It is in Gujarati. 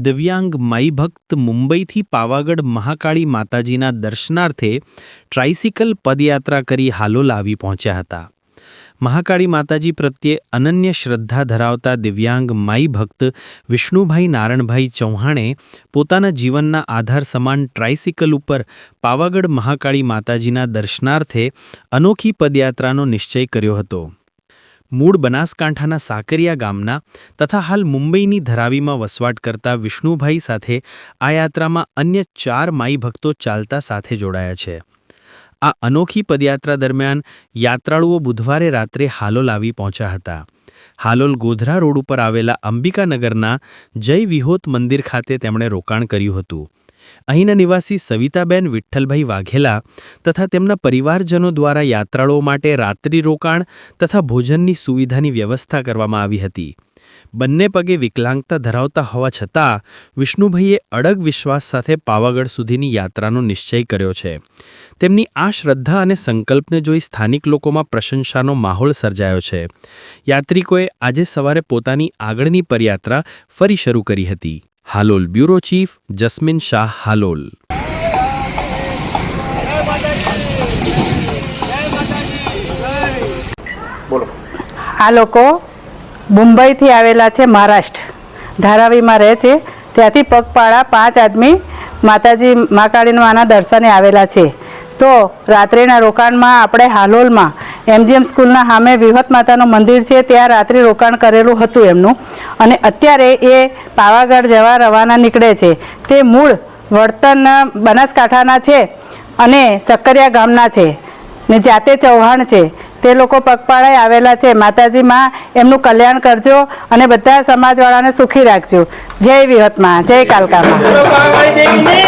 દિવ્યાંગ માઈ ભક્ત મુંબઈથી પાવાગઢ મહાકાળી માતાજીના દર્શનાર્થે ટ્રાઇસિકલ પદયાત્રા કરી હાલો આવી પહોંચ્યા હતા. મહાકાળી માતાજી પ્રત્યે અનન્ય શ્રદ્ધા ધરાવતા દિવ્યાંગ માઈ ભક્ત વિષ્ણુભાઈ નારણભાઈ ચૌહાણે પોતાના જીવનના આધાર સમાન ટ્રાઇસિકલ ઉપર પાવાગઢ મહાકાળી માતાજીના દર્શનાર્થે અનોખી પદયાત્રાનો નિશ્ચય કર્યો હતો. મૂળ બનાસકાંઠાના સાકરિયા ગામના તથા હાલ મુંબઈની ધરાવીમાં વસવાટ કરતા વિષ્ણુભાઈ સાથે આ યાત્રામાં અન્ય ચાર માઈ ભક્તો ચાલતા સાથે જોડાયા છે. આ અનોખી પદયાત્રા દરમિયાન યાત્રાળુઓ બુધવારે રાત્રે હાલોલ આવી પહોંચ્યા હતા. હાલોલ ગોધરા રોડ ઉપર આવેલા અંબિકાનગરના જય વિહોત મંદિર ખાતે તેમણે રોકાણ કર્યું હતું. અહીંના નિવાસી સવિતાબેન વિઠ્ઠલભાઈ વાઘેલા તથા તેમના પરિવારજનો દ્વારા યાત્રાળુઓ માટે રાત્રિ રોકાણ તથા ભોજનની સુવિધાની વ્યવસ્થા કરવામાં આવી હતી. બંને પગે વિકલાંગતા ધરાવતા હોવા છતાં, વિષ્ણુભાઈએ અડગ વિશ્વાસ સાથે પાવાગઢ સુધીની યાત્રાનો નિશ્ચય કર્યો છે. તેમની આ શ્રદ્ધા અને સંકલ્પને જોઈ સ્થાનિક લોકોમાં પ્રશંસાનો માહોલ સર્જાયો છે. યાત્રિકોએ આજે સવારે પોતાની આગળની પદયાત્રા ફરી શરૂ કરી હતી. હાલોલ બ્યુરો ચીફ જસ્મીન શાહ હાલોલ આ લોકો મુંબઈથી આવેલા છે મહારાષ્ટ્ર. ધારાવીમાં રહે છે. ત્યાંથી પગપાળા પાંચ આદમી માતાજી મા કાળીમાના દર્શને આવેલા છે. તો રાત્રિના રોકાણમાં આપણે હાલોલમાં એમજીએમ સ્કૂલના સામે વિહત માતાનું મંદિર છે, ત્યાં રાત્રિ રોકાણ કરેલું હતું એમનું. અને અત્યારે એ પાવાગઢ જવા રવાના નીકળે છે. તે મૂળ વળતરના બનાસકાંઠાના છે અને સક્કરિયા ગામના છે ને જાતે ચૌહાણ છે. તે લોકો પગપાળાએ આવેલા છે. માતાજીમાં એમનું કલ્યાણ કરજો અને બધા સમાજવાળાને સુખી રાખજો. જય વિહતમાં જય કાલકામાં